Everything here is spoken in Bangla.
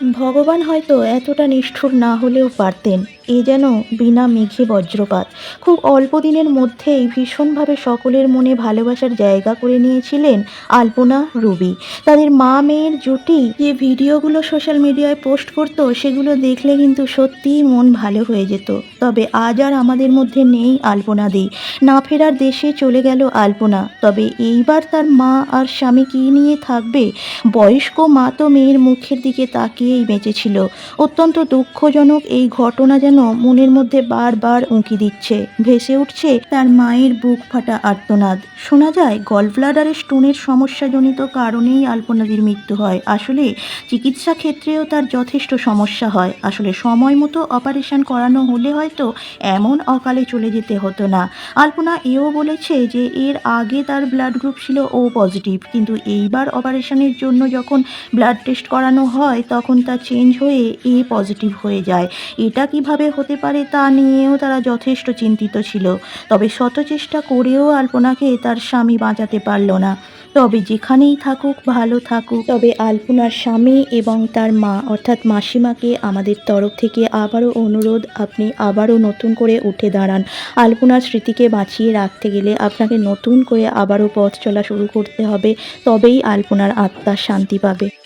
ভগবান হয়তো এতটা নিষ্ঠুর না হলেও পারতেন। এ যেন বিনা মেঘে বজ্রপাত। খুব অল্প দিনের মধ্যেই ভীষণভাবে সকলের মনে ভালোবাসার জায়গা করে নিয়েছিলেন আলপনা, রুবি। তাদের মা মেয়ের জুটি যে ভিডিওগুলো সোশ্যাল মিডিয়ায় পোস্ট করতো, সেগুলো দেখলে কিন্তু সত্যিই মন ভালো হয়ে যেত। তবে আজ আর আমাদের মধ্যে নেই আলপনা দি। না ফেরার দেশে চলে গেল আলপনা। তবে এইবার তার মা আর স্বামী কী নিয়ে থাকবে? বয়স্ক মা তো মেয়ের মুখের দিকে তাকিয়েই বেঁচেছিল অত্যন্ত দুঃখজনক এই ঘটনা যেন মনের মধ্যে বারবার উঁকি দিচ্ছে। ভেসে উঠছে তার মায়ের বুক ফাটা আর্তনাদ। শোনা যায় গলব্লাডারের স্টোনের সমস্যাজনিত কারণেই আলপনাদির মৃত্যু হয়। আসলে চিকিৎসা ক্ষেত্রেও তার যথেষ্ট সমস্যা হয়। আসলে সময় মতো অপারেশন করানো হলে হয়তো এমন অকালে চলে যেতে হতো না। আলপনা এও বলেছে যে, এর আগে তার ব্লাড গ্রুপ ছিল ও পজিটিভ, কিন্তু এইবার অপারেশনের জন্য যখন ব্লাড টেস্ট করানো হয়, তখন তা চেঞ্জ হয়ে এ পজিটিভ হয়ে যায়। এটা কীভাবে হতে পারে তা নিয়েও তারা যথেষ্ট চিন্তিত ছিল। তবে শত চেষ্টা করেও আলপনাকে তার স্বামী বাঁচাতে পারল না। তবে যেখানেই থাকুক, ভালো থাকুক। তবে আলপনার স্বামী এবং তার মা, অর্থাৎ মাসিমাকে আমাদের তরফ থেকে আবারও অনুরোধ, আপনি আবারও নতুন করে উঠে দাঁড়ান। আলপনার স্মৃতিকে বাঁচিয়ে রাখতে গেলে আপনাকে নতুন করে আবারও পথ চলা শুরু করতে হবে। তবেই আলপনার আত্মা শান্তি পাবে।